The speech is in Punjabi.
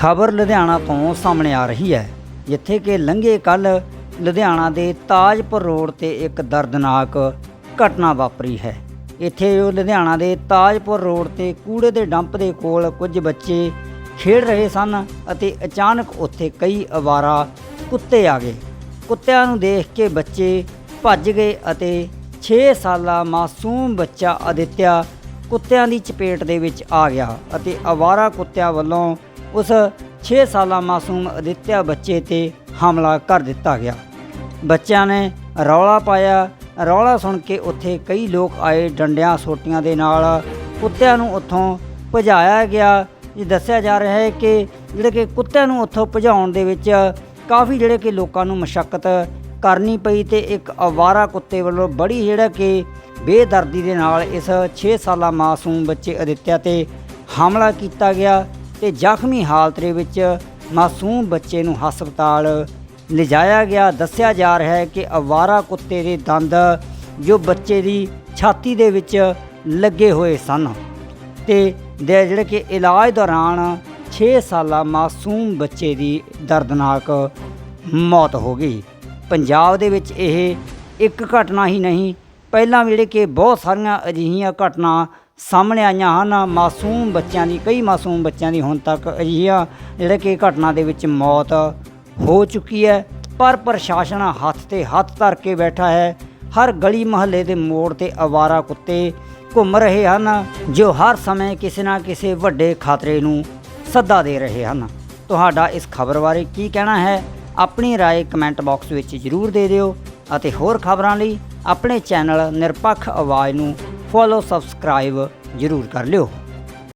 ਖਬਰ ਲੁਧਿਆਣਾ ਤੋਂ ਸਾਹਮਣੇ ਆ ਰਹੀ ਹੈ, ਜਿੱਥੇ ਕਿ ਲੰਘੇ ਕੱਲ ਲੁਧਿਆਣਾ ਦੇ ਤਾਜਪੁਰ ਰੋਡ ਤੇ ਇੱਕ ਦਰਦਨਾਕ ਘਟਨਾ ਵਾਪਰੀ ਹੈ। ਇੱਥੇ ਉਹ ਲੁਧਿਆਣਾ ਦੇ ਤਾਜਪੁਰ ਰੋਡ ਤੇ ਕੂੜੇ ਦੇ ਡੰਪ ਦੇ ਕੋਲ ਕੁਝ ਬੱਚੇ ਖੇਡ ਰਹੇ ਸਨ ਅਤੇ ਅਚਾਨਕ ਉੱਥੇ ਕਈ ਅਵਾਰਾ ਕੁੱਤੇ ਆ ਗਏ। ਕੁੱਤਿਆਂ ਨੂੰ ਦੇਖ ਕੇ ਬੱਚੇ ਭੱਜ ਗਏ ਅਤੇ 6 ਸਾਲਾ ਮਾਸੂਮ ਬੱਚਾ ਅਦਿੱਤਿਆ ਕੁੱਤਿਆਂ ਦੀ ਚਪੇਟ ਦੇ ਵਿੱਚ ਆ ਗਿਆ ਅਤੇ ਅਵਾਰਾ ਕੁੱਤਿਆਂ ਵੱਲੋਂ ਉਸ 6 ਸਾਲਾ ਮਾਸੂਮ ਅਦਿੱਤਿਆ ਬੱਚੇ ਤੇ ਹਮਲਾ ਕਰ ਦਿੱਤਾ ਗਿਆ। ਬੱਚਿਆਂ ਨੇ ਰੌਲਾ ਪਾਇਆ। ਰੌਲਾ ਸੁਣ ਕੇ ਉੱਥੇ ਕਈ ਲੋਕ ਆਏ ਡੰਡਿਆਂ ਸੋਟੀਆਂ ਦੇ ਨਾਲ। ਕੁੱਤਿਆਂ ਨੂੰ ਉੱਥੋਂ ਭਜਾਇਆ ਗਿਆ। ਇਹ ਦੱਸਿਆ ਜਾ ਰਿਹਾ ਹੈ ਕਿ ਜਿਹੜੇ ਕਿ ਕੁੱਤਿਆਂ ਨੂੰ ਉੱਥੋਂ ਭਜਾਉਣ ਦੇ ਵਿੱਚ ਕਾਫੀ ਜਿਹੜੇ ਕਿ ਲੋਕਾਂ ਨੂੰ ਮਸ਼ੱਕਤ ਕਰਨੀ ਪਈ ਤੇ ਇੱਕ ਅਵਾਰਾ ਕੁੱਤੇ ਵੱਲੋਂ ਬੜੀ ਜਿਹੜਾ ਕਿ ਬੇਦਰਦੀ ਦੇ ਨਾਲ ਇਸ 6 ਸਾਲਾ ਮਾਸੂਮ ਬੱਚੇ ਅਦਿੱਤਿਆ ਤੇ ਹਮਲਾ ਕੀਤਾ ਗਿਆ। ਤੇ ਜ਼ਖਮੀ ਹਾਲਤ ਦੇ ਵਿੱਚ ਮਾਸੂਮ ਬੱਚੇ ਨੂੰ ਹਸਪਤਾਲ ਲਿਜਾਇਆ ਗਿਆ। ਦੱਸਿਆ ਜਾ ਰਿਹਾ ਹੈ ਕਿ ਅਵਾਰਾ ਕੁੱਤੇ ਦੇ ਦੰਦ ਜੋ ਬੱਚੇ ਦੀ ਛਾਤੀ ਦੇ ਵਿੱਚ ਲੱਗੇ ਹੋਏ ਸਨ ਤੇ ਦੇ ਜਿਹੜੇ ਕਿ ਇਲਾਜ ਦੌਰਾਨ 6 ਸਾਲਾ ਮਾਸੂਮ ਬੱਚੇ ਦੀ ਦਰਦਨਾਕ ਮੌਤ ਹੋ ਗਈ। ਪੰਜਾਬ ਦੇ ਵਿੱਚ ਇਹ ਇੱਕ ਘਟਨਾ ਹੀ ਨਹੀਂ, ਪਹਿਲਾਂ ਵੀ ਜਿਹੜੇ ਕਿ ਬਹੁਤ ਸਾਰੀਆਂ ਅਜਿਹੀਆਂ ਘਟਨਾ ਸਾਹਮਣੇ ਆਈਆਂ ਹਨ ਮਾਸੂਮ ਬੱਚਿਆਂ ਦੀ ਕਈ ਮਾਸੂਮ ਬੱਚਿਆਂ ਦੀ ਹੁਣ ਤੱਕ ਅਜਿਹੀਆਂ ਜਿਹੜੇ ਕਿ ਘਟਨਾ ਦੇ ਵਿੱਚ ਮੌਤ ਹੋ ਚੁੱਕੀ ਹੈ ਪਰ ਪ੍ਰਸ਼ਾਸਨ ਹੱਥ ਤੇ ਹੱਥ ਧਰ ਕੇ ਬੈਠਾ ਹੈ ਹਰ ਗਲੀ ਮੁਹੱਲੇ ਦੇ ਮੋੜ ਤੇ ਅਵਾਰਾ ਕੁੱਤੇ ਘੁੰਮ ਰਹੇ ਹਨ ਜੋ ਹਰ ਸਮੇਂ ਕਿਸੇ ਨਾ ਕਿਸੇ ਵੱਡੇ ਖਤਰੇ ਨੂੰ ਸੱਦਾ ਦੇ ਰਹੇ ਹਨ ਤੁਹਾਡਾ ਇਸ ਖਬਰ ਬਾਰੇ ਕੀ ਕਹਿਣਾ ਹੈ ਆਪਣੀ رائے ਕਮੈਂਟ ਬਾਕਸ ਵਿੱਚ ਜ਼ਰੂਰ ਦੇ ਦਿਓ ਅਤੇ ਹੋਰ ਖਬਰਾਂ ਲਈ ਆਪਣੇ ਚੈਨਲ ਨਿਰਪੱਖ ਆਵਾਜ਼ ਨੂੰ ਫੋਲੋ ਸਬਸਕ੍ਰਾਈਬ ਜ਼ਰੂਰ ਕਰ ਲਿਓ।